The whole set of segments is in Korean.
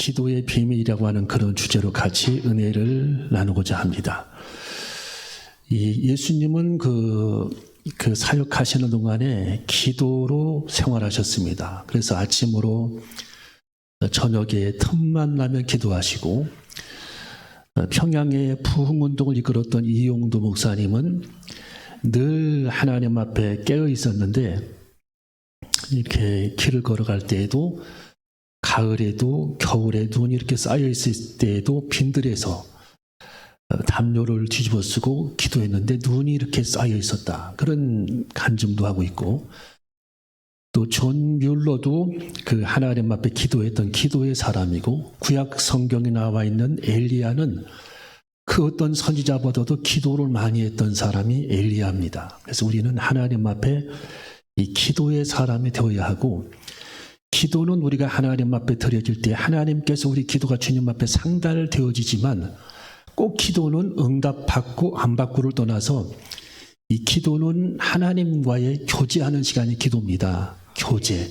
기도의 비밀이라고 하는 그런 주제로 같이 은혜를 나누고자 합니다. 이 예수님은 그, 그 사역하시는 동안에 기도로 생활하셨습니다. 그래서 아침으로 저녁에 틈만 나면 기도하시고 평양의 부흥운동을 이끌었던 이용도 목사님은 늘 하나님 앞에 깨어 있었는데 이렇게 길을 걸어갈 때에도 가을에도 겨울에 눈이 이렇게 쌓여 있을 때에도 빈들에서 어, 담요를 뒤집어 쓰고 기도했는데 눈이 이렇게 쌓여 있었다. 그런 간증도 하고 있고 또존 뮬러도 그 하나님 앞에 기도했던 기도의 사람이고 구약 성경에 나와 있는 엘리야는 그 어떤 선지자보다도 기도를 많이 했던 사람이 엘리야입니다. 그래서 우리는 하나님 앞에 이 기도의 사람이 되어야 하고 기도는 우리가 하나님 앞에 드려질 때 하나님께서 우리 기도가 주님 앞에 상달되어지지만 꼭 기도는 응답받고 안 받고를 떠나서 이 기도는 하나님과의 교제하는 시간이 기도입니다. 교제.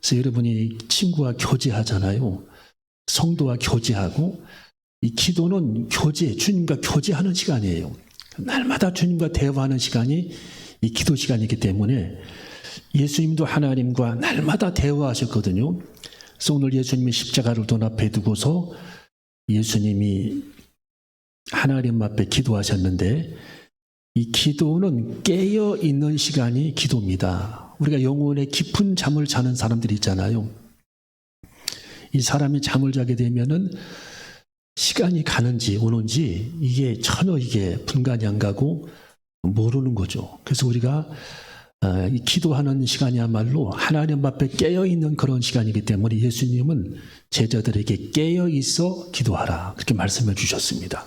그래서 여러분이 친구와 교제하잖아요. 성도와 교제하고 이 기도는 교제, 주님과 교제하는 시간이에요. 날마다 주님과 대화하는 시간이 이 기도 시간이기 때문에 예수님도 하나님과 날마다 대화하셨거든요. 그래서 오늘 예수님이 십자가를 돈 앞에 두고서 예수님이 하나님 앞에 기도하셨는데 이 기도는 깨어 있는 시간이 기도입니다. 우리가 영혼의 깊은 잠을 자는 사람들이 있잖아요. 이 사람이 잠을 자게 되면은 시간이 가는지 오는지 이게 전혀 이게 분간이 안 가고 모르는 거죠. 그래서 우리가 기도하는 시간이야말로 하나님 앞에 깨어 있는 그런 시간이기 때문에 예수님은 제자들에게 깨어 있어 기도하라 그렇게 말씀해 주셨습니다.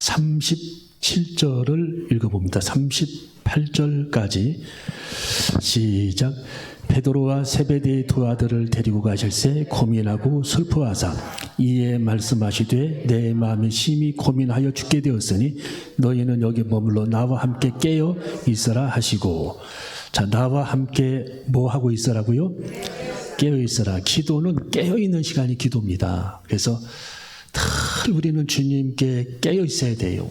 37절을 읽어봅니다. 38절까지 시작. 베드로와 세베대의 두 아들을 데리고 가실새 고민하고 슬퍼하사 이에 말씀하시되 내 마음이 심히 고민하여 죽게 되었으니 너희는 여기 머물러 나와 함께 깨어 있어라 하시고 자 나와 함께 뭐 하고 있어라고요? 깨어 있어라. 기도는 깨어 있는 시간이 기도입니다. 그래서 늘 우리는 주님께 깨어 있어야 돼요.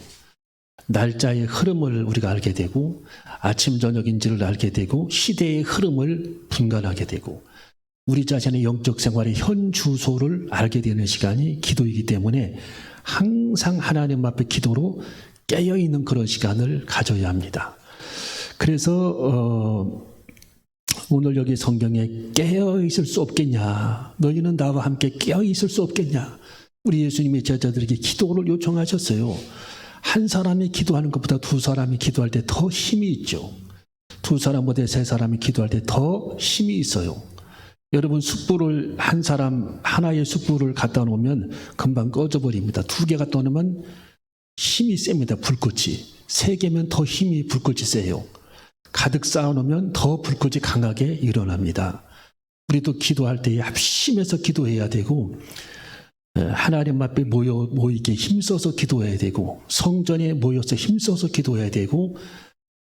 날짜의 흐름을 우리가 알게 되고 아침 저녁인지를 알게 되고 시대의 흐름을 분간하게 되고 우리 자신의 영적 생활의 현 주소를 알게 되는 시간이 기도이기 때문에 항상 하나님 앞에 기도로 깨어 있는 그런 시간을 가져야 합니다. 그래서 어, 오늘 여기 성경에 깨어 있을 수 없겠냐? 너희는 나와 함께 깨어 있을 수 없겠냐? 우리 예수님의 제자들에게 기도를 요청하셨어요. 한 사람이 기도하는 것보다 두 사람이 기도할 때 더 힘이 있죠. 두 사람보다 세 사람이 기도할 때 더 힘이 있어요. 여러분 숯불을 한 사람 하나의 숯불을 갖다 놓으면 금방 꺼져 버립니다. 두 개가 떠놓으면 힘이 셉니다. 불꽃이 세 개면 더 힘이 불꽃이 세요. 가득 쌓아놓으면 더 불꽃이 강하게 일어납니다. 우리도 기도할 때에 합심해서 기도해야 되고 하나님 앞에 모여 모이게 힘써서 기도해야 되고 성전에 모여서 힘써서 기도해야 되고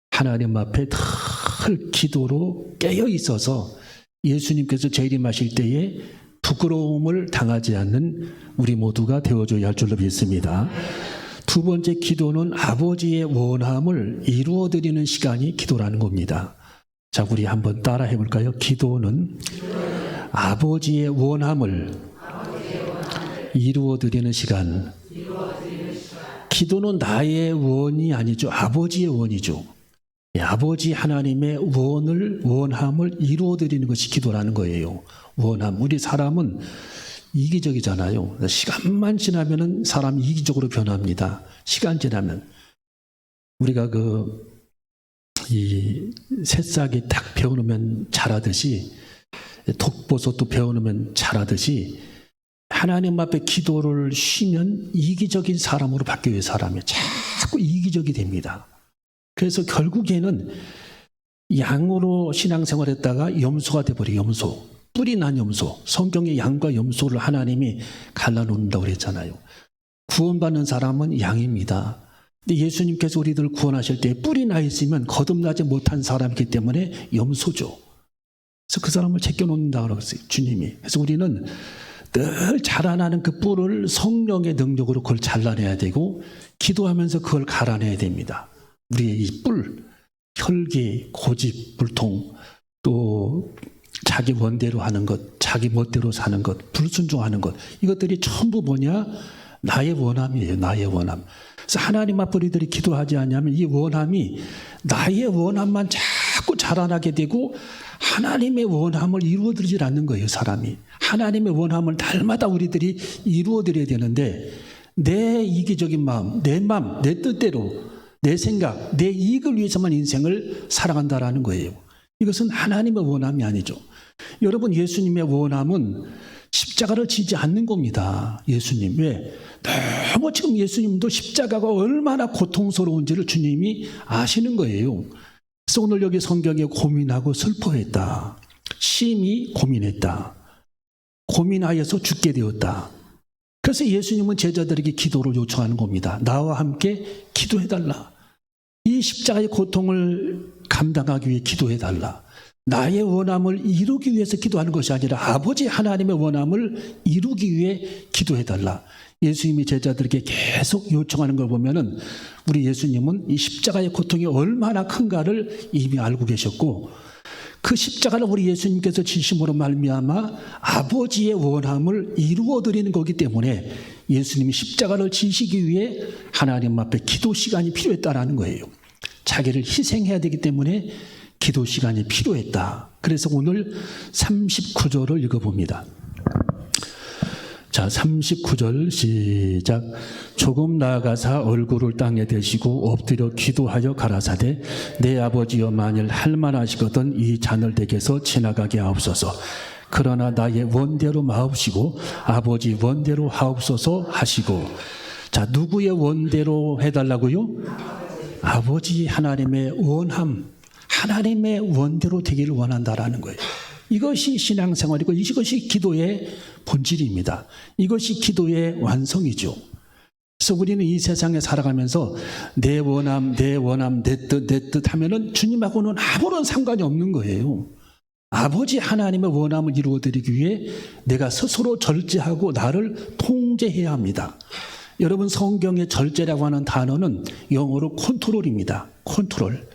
하나님 앞에 늘 기도로 깨어 있어서 예수님께서 재림하실 때에 부끄러움을 당하지 않는 우리 모두가 되어줘야 할 줄로 믿습니다. 두 번째 기도는 아버지의 원함을 이루어 드리는 시간이 기도라는 겁니다. 자, 우리 한번 따라 해 볼까요? 기도는 아버지의 원함을 이루어 드리는 시간. 기도는 나의 원이 아니죠. 아버지의 원이죠. 예, 아버지 하나님의 원을 원함을 이루어 드리는 것이 기도라는 거예요. 원함. 우리 사람은 이기적이잖아요. 시간만 지나면은 사람이 이기적으로 변합니다. 시간 지나면 우리가 그 이 새싹이 딱 배워놓으면 자라듯이 독버섯도 배워놓으면 자라듯이 하나님 앞에 기도를 쉬면 이기적인 사람으로 바뀌어요, 사람이. 자꾸 이기적이 됩니다. 그래서 결국에는 양으로 신앙생활 했다가 염소가 돼버려요, 염소. 뿔이 난 염소. 성경의 양과 염소를 하나님이 갈라놓는다고 그랬잖아요. 구원받는 사람은 양입니다. 근데 예수님께서 우리들을 구원하실 때 뿔이 나 있으면 거듭나지 못한 사람이기 때문에 염소죠. 그래서 그 사람을 제껴놓는다 그랬어요, 주님이. 그래서 우리는 늘 자라나는 그 뿔을 성령의 능력으로 그걸 잘라내야 되고 기도하면서 그걸 갈아내야 됩니다. 우리의 이 뿔, 혈기, 고집, 불통, 또 자기 원대로 하는 것, 자기 멋대로 사는 것, 불순종하는 것 이것들이 전부 뭐냐? 나의 원함이에요. 나의 원함. 그래서 하나님 앞에 우리들이 기도하지 않냐면 이 원함이 나의 원함만 자꾸 자라나게 되고 하나님의 원함을 이루어드리질 않는 거예요. 사람이 하나님의 원함을 날마다 우리들이 이루어드려야 되는데 내 이기적인 마음, 내 마음, 내 뜻대로 내 생각, 내 이익을 위해서만 인생을 살아간다라는 거예요. 이것은 하나님의 원함이 아니죠. 여러분 예수님의 원함은 십자가를 지지 않는 겁니다. 예수님 왜? 너무 지금 예수님도 십자가가 얼마나 고통스러운지를 주님이 아시는 거예요. 그래서 오늘 여기 성경에 고민하고 슬퍼했다. 심히 고민했다. 고민하여서 죽게 되었다. 그래서 예수님은 제자들에게 기도를 요청하는 겁니다. 나와 함께 기도해달라. 이 십자가의 고통을 감당하기 위해 기도해 달라. 나의 원함을 이루기 위해서 기도하는 것이 아니라 아버지 하나님의 원함을 이루기 위해 기도해 달라. 예수님이 제자들에게 계속 요청하는 걸 보면은 우리 예수님은 이 십자가의 고통이 얼마나 큰가를 이미 알고 계셨고 그 십자가를 우리 예수님께서 진심으로 말미암아 아버지의 원함을 이루어 드리는 거기 때문에 예수님이 십자가를 지시기 위해 하나님 앞에 기도 시간이 필요했다라는 거예요. 자기를 희생해야 되기 때문에 기도 시간이 필요했다. 그래서 오늘 39절을 읽어봅니다. 자, 39절 시작. 조금 나아가사 얼굴을 땅에 대시고 엎드려 기도하여 가라사대 내 아버지여 만일 할만하시거든 이 잔을 댁에서 지나가게 하옵소서. 그러나 나의 원대로 마옵시고 아버지 원대로 하옵소서 하시고 자, 누구의 원대로 해달라고요? 아버지 하나님의 원함, 하나님의 원대로 되기를 원한다라는 거예요. 이것이 신앙생활이고 이것이 기도의 본질입니다. 이것이 기도의 완성이죠. 그래서 우리는 이 세상에 살아가면서 내 원함, 내 원함, 내 뜻, 내 뜻 하면은 주님하고는 아무런 상관이 없는 거예요. 아버지 하나님의 원함을 이루어드리기 위해 내가 스스로 절제하고 나를 통제해야 합니다. 여러분 성경의 절제라고 하는 단어는 영어로 컨트롤입니다. 컨트롤.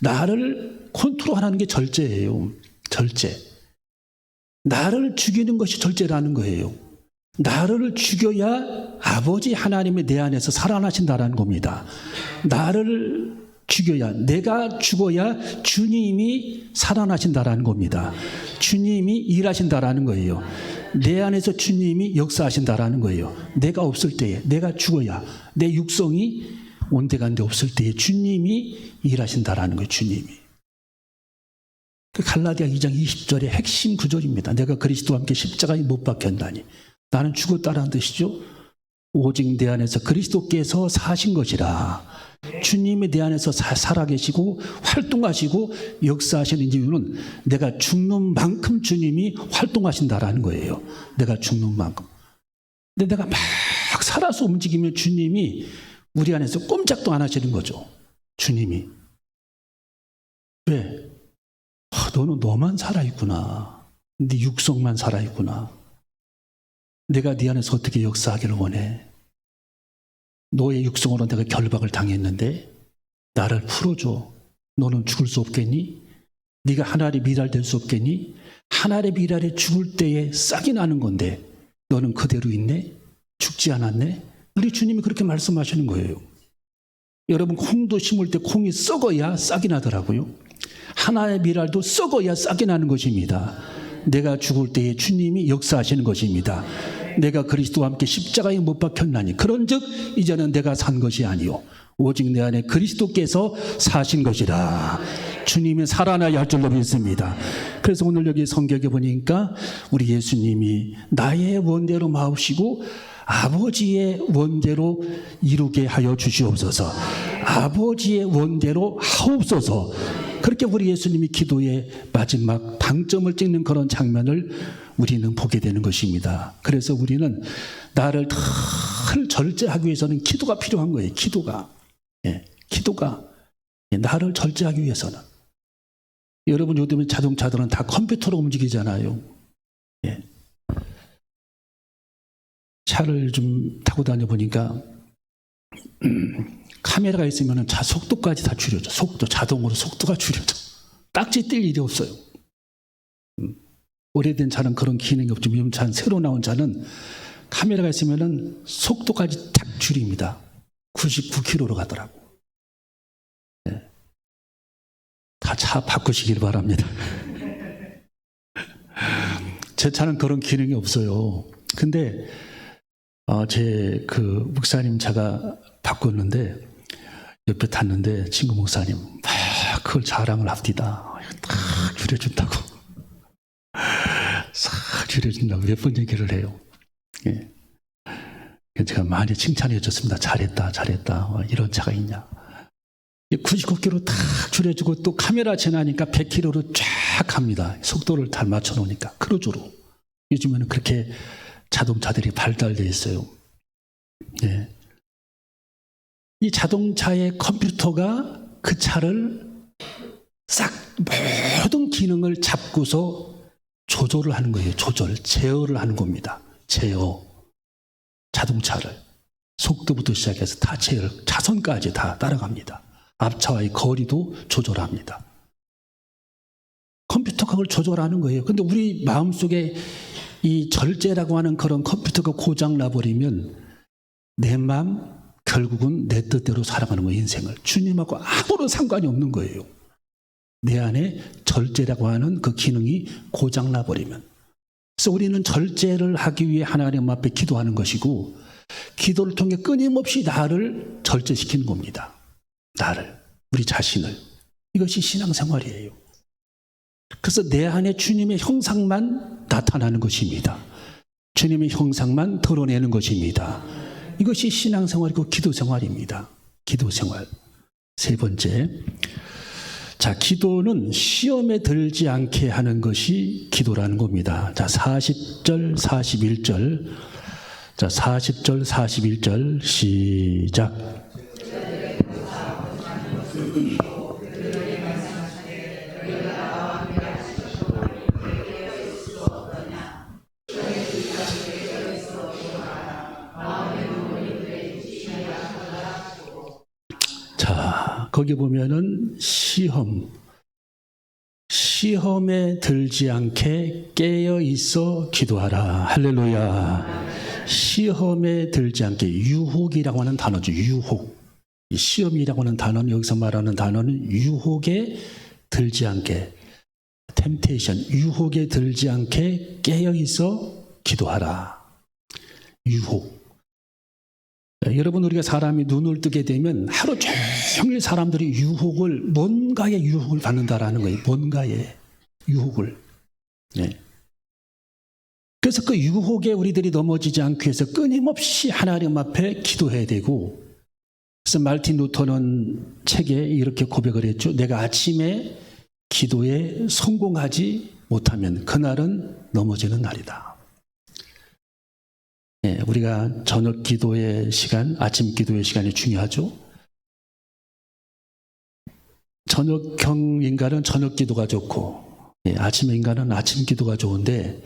나를 컨트롤하는 게 절제예요. 절제. 나를 죽이는 것이 절제라는 거예요. 나를 죽여야 아버지 하나님의 내 안에서 살아나신다라는 겁니다. 나를 죽여야 내가 죽어야 주님이 살아나신다라는 겁니다. 주님이 일하신다라는 거예요. 내 안에서 주님이 역사하신다라는 거예요. 내가 없을 때에 내가 죽어야 내 육성이 온데간데 없을 때에 주님이 일하신다라는 거예요. 주님이. 그 갈라디아 2장 20절의 핵심 구절입니다. 내가 그리스도와 함께 십자가에 못 박혔나니 나는 죽었다라는 뜻이죠. 오직 내 안에서 그리스도께서 사신 것이라. 주님이 내 안에서 사- 살아계시고 활동하시고 역사하시는 이유는 내가 죽는 만큼 주님이 활동하신다라는 거예요. 내가 죽는 만큼. 근데 내가 막 살아서 움직이면 주님이 우리 안에서 꼼짝도 안 하시는 거죠. 주님이. 왜? 아, 너는 너만 살아있구나. 네 육성만 살아있구나. 내가 네 안에서 어떻게 역사하기를 원해? 너의 육성으로 내가 결박을 당했는데 나를 풀어줘. 너는 죽을 수 없겠니? 네가 하나의 미랄 될 수 없겠니? 하나의 미랄에 죽을 때에 싹이 나는 건데 너는 그대로 있네? 죽지 않았네? 우리 주님이 그렇게 말씀하시는 거예요. 여러분 콩도 심을 때 콩이 썩어야 싹이 나더라고요. 하나의 미랄도 썩어야 싹이 나는 것입니다. 내가 죽을 때에 주님이 역사하시는 것입니다. 내가 그리스도와 함께 십자가에 못 박혔나니 그런즉 이제는 내가 산 것이 아니요 오직 내 안에 그리스도께서 사신 것이라. 주님이 살아나야 할 줄로 믿습니다. 그래서 오늘 여기 성경에 보니까 우리 예수님이 나의 원대로 마옵시고 아버지의 원대로 이루게 하여 주시옵소서. 아버지의 원대로 하옵소서. 그렇게 우리 예수님이 기도의 마지막 방점을 찍는 그런 장면을 우리는 보게 되는 것입니다. 그래서 우리는 나를 늘 절제하기 위해서는 기도가 필요한 거예요. 기도가. 예, 기도가. 예, 나를 절제하기 위해서는. 여러분 요즘에 자동차들은 다 컴퓨터로 움직이잖아요. 예. 차를 좀 타고 다녀 보니까 음, 카메라가 있으면 차 속도까지 다 줄여져. 속도 자동으로 속도가 줄여져. 딱지 뗄 일이 없어요. 음, 오래된 차는 그런 기능이 없지만 요즘 차는 새로 나온 차는 카메라가 있으면 속도까지 탁 줄입니다. 99km로 가더라고. 다차 바꾸시길 바랍니다. 제 차는 그런 기능이 없어요. 근데 어, 제그 목사님 차가 바꿨는데 옆에 탔는데 친구 목사님 막 그걸 자랑을 합디다. 딱 줄여준다고. 싹 줄여준다고 몇 번 얘기를 해요. 예. 그래서 제가 많이 칭찬해 줬습니다. 잘했다, 잘했다. 어, 이런 차가 있냐. 99km 탁 줄여주고 또 카메라 지나니까 100km로 쫙 갑니다. 속도를 잘 맞춰 놓으니까 크루즈로. 요즘에는 그렇게 자동차들이 발달되어 있어요. 예. 이 자동차의 컴퓨터가 그 차를 싹 모든 기능을 잡고서 조절을 하는 거예요. 조절, 제어를 하는 겁니다. 제어. 자동차를. 속도부터 시작해서 다 제어, 차선까지 다 따라갑니다. 앞차와의 거리도 조절합니다. 컴퓨터가 그걸 조절하는 거예요. 근데 우리 마음속에 이 절제라고 하는 그런 컴퓨터가 고장 나버리면 내 마음 결국은 내 뜻대로 살아가는 거예요, 인생을. 주님하고 아무런 상관이 없는 거예요. 내 안에 절제라고 하는 그 기능이 고장 나버리면. 그래서 우리는 절제를 하기 위해 하나님 앞에 기도하는 것이고, 기도를 통해 끊임없이 나를 절제시키는 겁니다. 나를, 우리 자신을. 이것이 신앙생활이에요. 그래서 내 안에 주님의 형상만 나타나는 것입니다. 주님의 형상만 드러내는 것입니다. 이것이 신앙생활이고 기도생활입니다. 기도생활. 세 번째. 자, 기도는 시험에 들지 않게 하는 것이 기도라는 겁니다. 자, 40절, 41절. 자, 40절, 41절 시작. 자, 거기 보면은 시험. 시험에 들지 않게 깨어 있어 기도하라. 할렐루야. 시험에 들지 않게 유혹이라고 하는 단어죠. 유혹. 이 시험이라고 하는 단어는 여기서 말하는 단어는 유혹에 들지 않게 템테이션 유혹에 들지 않게 깨어 있어 기도하라. 유혹. 네, 여러분 우리가 사람이 눈을 뜨게 되면 하루 종일 사람들이 유혹을 뭔가의 유혹을 받는다라는 거예요. 뭔가의 유혹을. 네. 그래서 그 유혹에 우리들이 넘어지지 않기 위해서 끊임없이 하나님 앞에 기도해야 되고 그래서 말틴 루터는 책에 이렇게 고백을 했죠. 내가 아침에 기도에 성공하지 못하면 그날은 넘어지는 날이다. 예, 우리가 저녁 기도의 시간, 아침 기도의 시간이 중요하죠. 저녁형 인간은 저녁 기도가 좋고, 예, 아침 인간은 아침 기도가 좋은데,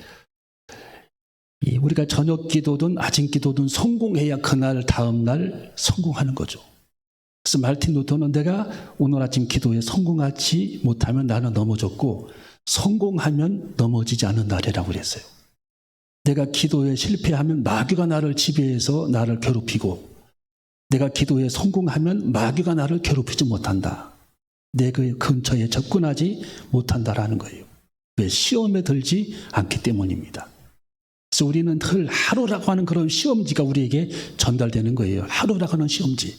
이 우리가 저녁 기도든 아침 기도든 성공해야 그날 다음날 성공하는 거죠. 그래서 말틴 루터는 내가 오늘 아침 기도에 성공하지 못하면 나는 넘어졌고, 성공하면 넘어지지 않은 날이라고 그랬어요. 내가 기도에 실패하면 마귀가 나를 지배해서 나를 괴롭히고 내가 기도에 성공하면 마귀가 나를 괴롭히지 못한다. 내 그 근처에 접근하지 못한다라는 거예요. 왜 시험에 들지 않기 때문입니다. 그래서 우리는 늘 하루라고 하는 그런 시험지가 우리에게 전달되는 거예요. 하루라고 하는 시험지.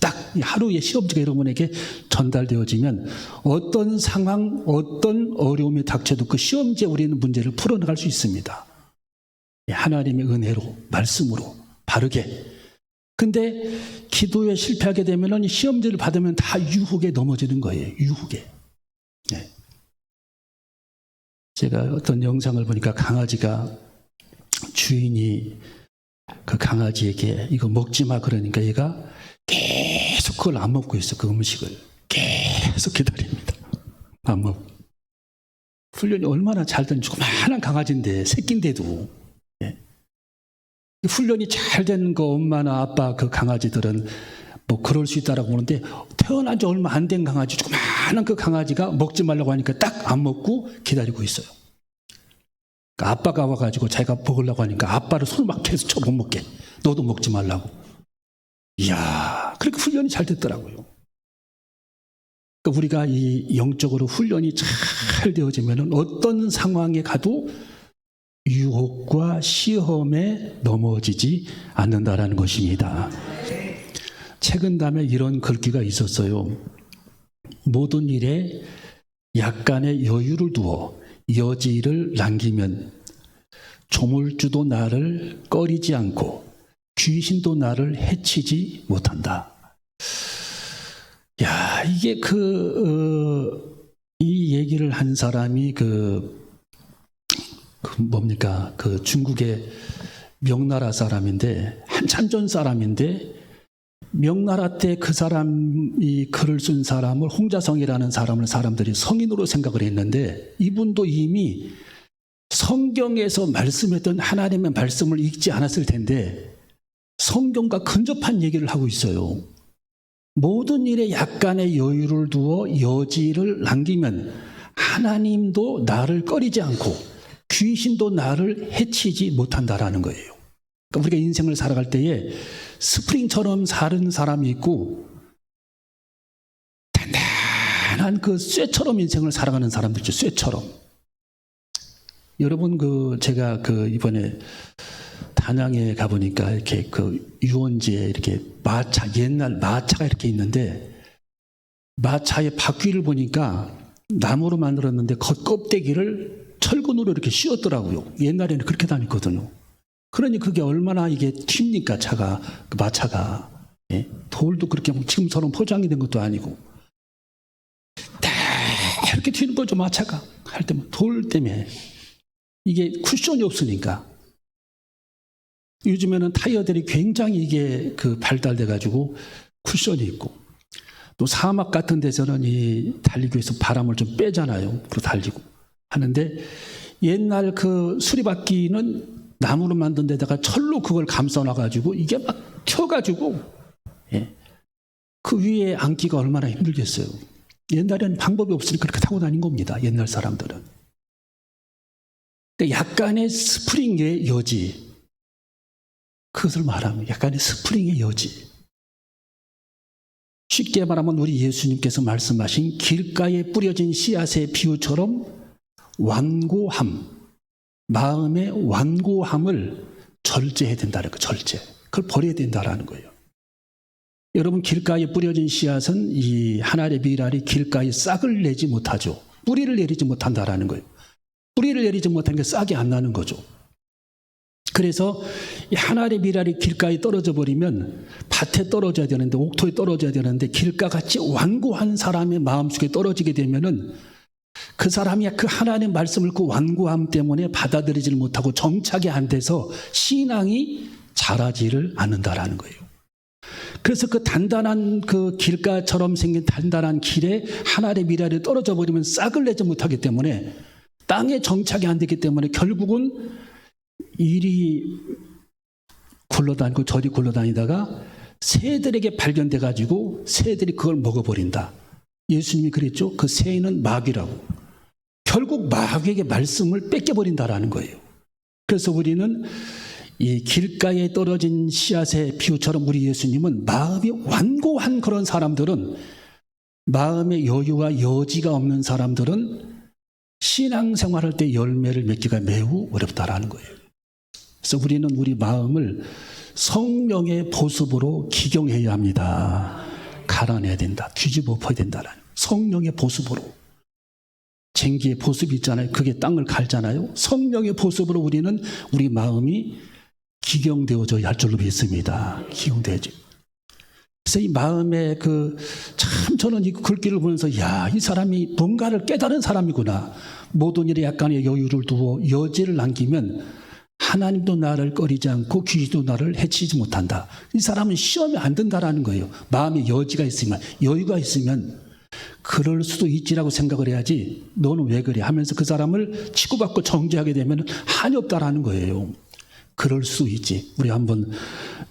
딱 하루의 시험지가 여러분에게 전달되어지면 어떤 상황, 어떤 어려움이 닥쳐도 그 시험지에 우리는 문제를 풀어나갈 수 있습니다. 하나님의 은혜로, 말씀으로, 바르게. 근데 기도에 실패하게 되면 시험지를 받으면 다 유혹에 넘어지는 거예요. 유혹에. 네. 제가 어떤 영상을 보니까 강아지가 주인이 그 강아지에게 이거 먹지 마 그러니까 얘가 계속 그걸 안 먹고 있어. 그 음식을. 계속 기다립니다. 안 먹고. 훈련이 얼마나 잘된 조그마한 강아지인데, 새끼인데도. 훈련이 잘된거 엄마나 아빠 그 강아지들은 뭐 그럴 수 있다라고 보는데 태어난 지 얼마 안 된 강아지 조그마한 그 강아지가 먹지 말라고 하니까 딱 안 먹고 기다리고 있어요. 그러니까 아빠가 와가지고 자기가 먹으려고 하니까 아빠를 손을 막 계속 쳐못 먹게. 너도 먹지 말라고. 이야, 그렇게 훈련이 잘 됐더라고요. 그러니까 우리가 이 영적으로 훈련이 잘 되어지면 어떤 상황에 가도 유혹과 시험에 넘어지지 않는다라는 것입니다. 최근 담에 이런 글귀가 있었어요. 모든 일에 약간의 여유를 두어 여지를 남기면 조물주도 나를 꺼리지 않고 귀신도 나를 해치지 못한다. 야, 이게 그, 어, 이 얘기를 한 사람이 그, 그 뭡니까? 그 중국의 명나라 사람인데, 한참 전 사람인데, 명나라 때 그 사람이 글을 쓴 사람을 홍자성이라는 사람을 사람들이 성인으로 생각을 했는데, 이분도 이미 성경에서 말씀했던 하나님의 말씀을 읽지 않았을 텐데, 성경과 근접한 얘기를 하고 있어요. 모든 일에 약간의 여유를 두어 여지를 남기면 하나님도 나를 꺼리지 않고 귀신도 나를 해치지 못한다라는 거예요. 그러니까 우리가 인생을 살아갈 때에 스프링처럼 사는 사람이 있고 단단한 그 쇠처럼 인생을 살아가는 사람들 있죠. 쇠처럼. 여러분 그 제가 그 이번에 단양에 가보니까 이렇게 그 유원지에 이렇게 마차, 옛날 마차가 이렇게 있는데 마차의 바퀴를 보니까 나무로 만들었는데 겉 껍데기를 철근으로 이렇게 씌웠더라고요. 옛날에는 그렇게 다녔거든요. 그러니 그게 얼마나 이게 튑니까 차가 그 마차가 예? 돌도 그렇게 뭐 지금처럼 포장이 된 것도 아니고 다 이렇게 튀는 거죠 마차가 할 때면 돌 때문에 이게 쿠션이 없으니까 요즘에는 타이어들이 굉장히 이게 그 발달돼 가지고 쿠션이 있고 또 사막 같은 데서는 이 달리기 위해서 바람을 좀 빼잖아요. 그리고 달리고 하는데 옛날 그 수리바퀴는 나무로 만든 데다가 철로 그걸 감싸놔 가지고 이게 막 튀어가지고 예. 그 위에 앉기가 얼마나 힘들겠어요. 옛날에는 방법이 없으니까 그렇게 타고 다닌 겁니다. 옛날 사람들은. 근데 약간의 스프링의 여지, 그것을 말하면 약간의 스프링의 여지. 쉽게 말하면 우리 예수님께서 말씀하신 길가에 뿌려진 씨앗의 비유처럼 완고함, 마음의 완고함을 절제해야 된다는 거, 절제. 그걸 버려야 된다라는 거예요. 여러분 길가에 뿌려진 씨앗은 이 하나의 미랄이 길가에 싹을 내지 못하죠. 뿌리를 내리지 못한다라는 거예요. 뿌리를 내리지 못한 게 싹이 안 나는 거죠. 그래서 하나의 미랄이 길가에 떨어져 버리면 밭에 떨어져야 되는데 옥토에 떨어져야 되는데 길가 같이 완고한 사람의 마음속에 떨어지게 되면은 그 사람이 그 하나님의 말씀을 그 완고함 때문에 받아들이지를 못하고 정착이 안 돼서 신앙이 자라지를 않는다라는 거예요. 그래서 그 단단한 그 길가처럼 생긴 단단한 길에 하나의 미랄이 떨어져 버리면 싹을 내지 못하기 때문에 땅에 정착이 안 되기 때문에 결국은 이리 굴러다니고 저리 굴러다니다가 새들에게 발견돼 가지고 새들이 그걸 먹어버린다. 예수님이 그랬죠. 그 새는 마귀라고. 결국 마귀에게 말씀을 뺏겨버린다라는 거예요. 그래서 우리는 이 길가에 떨어진 씨앗의 비유처럼 우리 예수님은 마음이 완고한 그런 사람들은 마음의 여유와 여지가 없는 사람들은 신앙생활할 때 열매를 맺기가 매우 어렵다라는 거예요. 그래서 우리는 우리 마음을 성령의 보습으로 기경해야 합니다. 갈아내야 된다. 뒤집어 엎어야 된다라는 성령의 보습으로. 쟁기의 보습이 있잖아요. 그게 땅을 갈잖아요. 성령의 보습으로 우리는 우리 마음이 기경되어져야 할 줄로 믿습니다. 기경되어져. 그래서 이 마음에 그, 참 저는 이 글귀를 보면서, 야, 이 사람이 뭔가를 깨달은 사람이구나. 모든 일에 약간의 여유를 두어 여지를 남기면 하나님도 나를 꺼리지 않고 귀도 나를 해치지 못한다. 이 사람은 시험에 안 든다라는 거예요. 마음에 여지가 있으면, 여유가 있으면, 그럴 수도 있지라고 생각을 해야지, 너는 왜 그래? 하면서 그 사람을 치고받고 정죄하게 되면 한이 없다라는 거예요. 그럴 수 있지. 우리 한번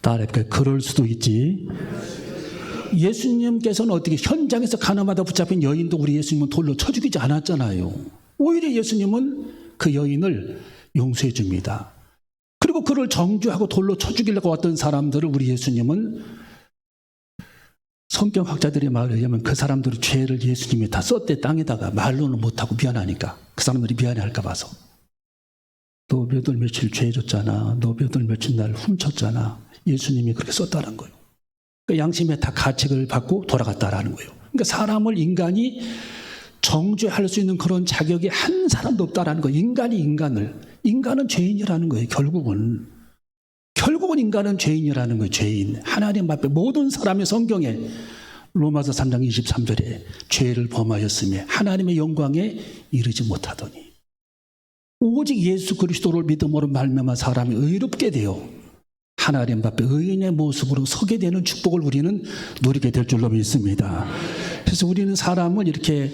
따라해볼까요? 그럴 수도 있지. 예수님께서는 어떻게 현장에서 가나마다 붙잡힌 여인도 우리 예수님은 돌로 쳐 죽이지 않았잖아요. 오히려 예수님은 그 여인을 용서해 줍니다. 그리고 그를 정죄하고 돌로 쳐 죽이려고 왔던 사람들을 우리 예수님은 성경학자들의 말에 의하면 그 사람들의 죄를 예수님이 다 썼대 땅에다가 말로는 못하고 미안하니까 그 사람들이 미안해할까 봐서. 너 몇 월 며칠 죄졌잖아. 너 몇 월 며칠 날 훔쳤잖아. 예수님이 그렇게 썼다는 거예요. 그 양심의 다 가책을 받고 돌아갔다라는 거예요. 그러니까 사람을 인간이 정죄할 수 있는 그런 자격이 한 사람도 없다라는 거예요. 인간이 인간을. 인간은 죄인이라는 거예요 결국은 결국은 인간은 죄인이라는 거예요. 죄인. 하나님 앞에 모든 사람의 성경에 로마서 3장 23절에 죄를 범하였으며 하나님의 영광에 이르지 못하더니 오직 예수 그리스도를 믿음으로 말미암아 사람이 의롭게 되어 하나님 앞에 의인의 모습으로 서게 되는 축복을 우리는 누리게 될 줄로 믿습니다. 그래서 우리는 사람을 이렇게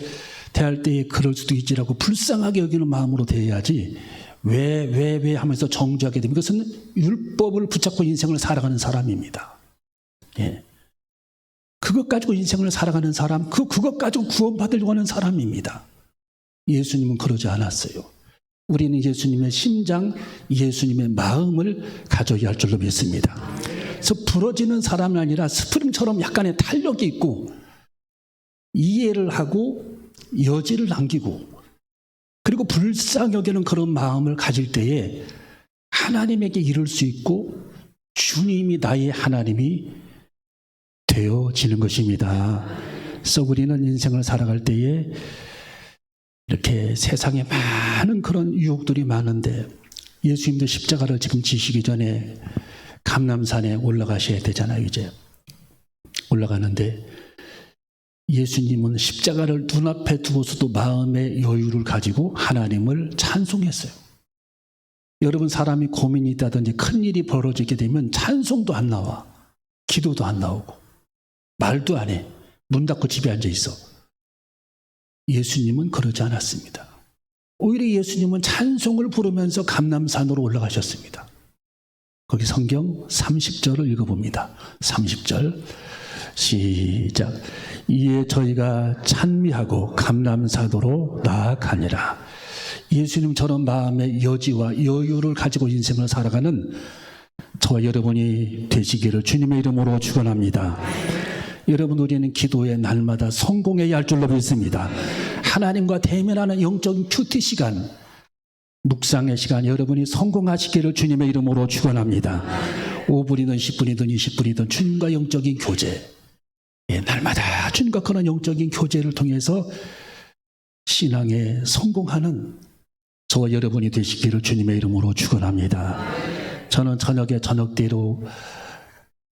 대할 때에 그럴 수도 있지라고 불쌍하게 여기는 마음으로 대해야지 왜, 왜, 왜 하면서 정죄하게 됩니다. 그것은 율법을 붙잡고 인생을 살아가는 사람입니다. 예. 그것 가지고 인생을 살아가는 사람, 그, 그것 가지고 구원받으려고 하는 사람입니다. 예수님은 그러지 않았어요. 우리는 예수님의 심장, 예수님의 마음을 가져야 할 줄로 믿습니다. 그래서 부러지는 사람이 아니라 스프링처럼 약간의 탄력이 있고 이해를 하고 여지를 남기고 그리고 불쌍히 여기는 그런 마음을 가질 때에 하나님에게 이룰 수 있고 주님이 나의 하나님이 되어지는 것입니다. 그래서 우리는 인생을 살아갈 때에 이렇게 세상에 많은 그런 유혹들이 많은데 예수님도 십자가를 지금 지시기 전에 감남산에 올라가셔야 되잖아요, 이제. 올라가는데 예수님은 십자가를 눈앞에 두고서도 마음의 여유를 가지고 하나님을 찬송했어요. 여러분 사람이 고민이 있다든지 큰 일이 벌어지게 되면 찬송도 안 나와. 기도도 안 나오고 말도 안 해. 문 닫고 집에 앉아 있어. 예수님은 그러지 않았습니다. 오히려 예수님은 찬송을 부르면서 감남산으로 올라가셨습니다. 거기 성경 30절을 읽어봅니다. 30절. 시작. 이에 저희가 찬미하고 감남사도로 나아가니라. 예수님처럼 마음의 여지와 여유를 가지고 인생을 살아가는 저와 여러분이 되시기를 주님의 이름으로 축원합니다. 여러분 우리는 기도에 날마다 성공해야 할 줄로 믿습니다. 하나님과 대면하는 영적인 큐티 시간, 묵상의 시간 여러분이 성공하시기를 주님의 이름으로 축원합니다. 5분이든 10분이든 20분이든 주님과 영적인 교제 예, 날마다 주님과 그런 영적인 교제를 통해서 신앙에 성공하는 저와 여러분이 되시기를 주님의 이름으로 축원합니다. 저는 저녁에 저녁대로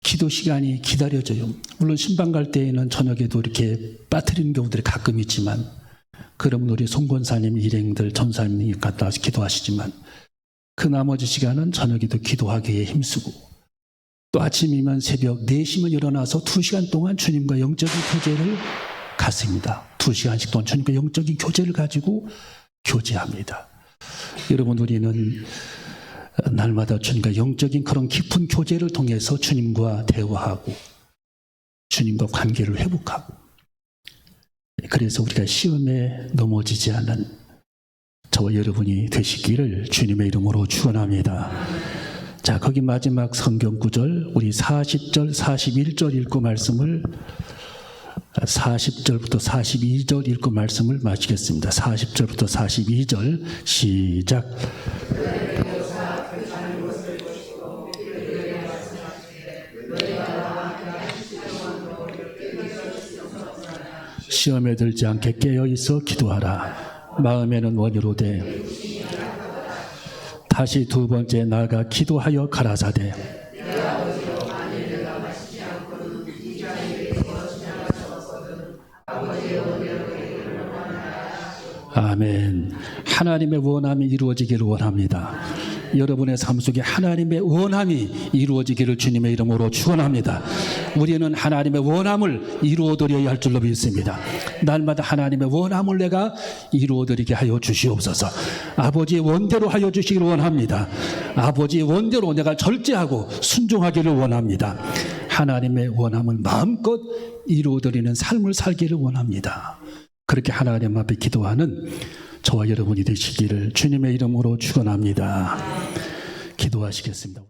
기도 시간이 기다려져요. 물론 신방 갈 때에는 저녁에도 이렇게 빠뜨리는 경우들이 가끔 있지만 그러면 우리 송권사님 일행들 전사님 갔다 와서 기도하시지만 그 나머지 시간은 저녁에도 기도하기에 힘쓰고 또 아침이면 새벽 4시면 일어나서 2시간 동안 주님과 영적인 교제를 갖습니다. 2시간씩 동안 주님과 영적인 교제를 가지고 교제합니다. 여러분 우리는 날마다 주님과 영적인 그런 깊은 교제를 통해서 주님과 대화하고 주님과 관계를 회복하고 그래서 우리가 시험에 넘어지지 않는 저와 여러분이 되시기를 주님의 이름으로 축원합니다. 자, 거기 마지막 성경 구절 우리 40절, 41절 읽고 말씀을 40절부터 42절 읽고 말씀을 마치겠습니다. 40절부터 42절 시작. 시험에 들지 않게 깨어 있어 기도하라. 마음에는 원이로되 다시 두 번째 나가 기도하여 가라사대 아멘. 하나님의 원함이 이루어지기를 원합니다. 여러분의 삶 속에 하나님의 원함이 이루어지기를 주님의 이름으로 축원합니다. 우리는 하나님의 원함을 이루어드려야 할 줄로 믿습니다. 날마다 하나님의 원함을 내가 이루어드리게 하여 주시옵소서. 아버지의 원대로 하여 주시기를 원합니다. 아버지의 원대로 내가 절제하고 순종하기를 원합니다. 하나님의 원함을 마음껏 이루어드리는 삶을 살기를 원합니다. 그렇게 하나님 앞에 기도하는 저와 여러분이 되시기를 주님의 이름으로 축원합니다. 기도하시겠습니다.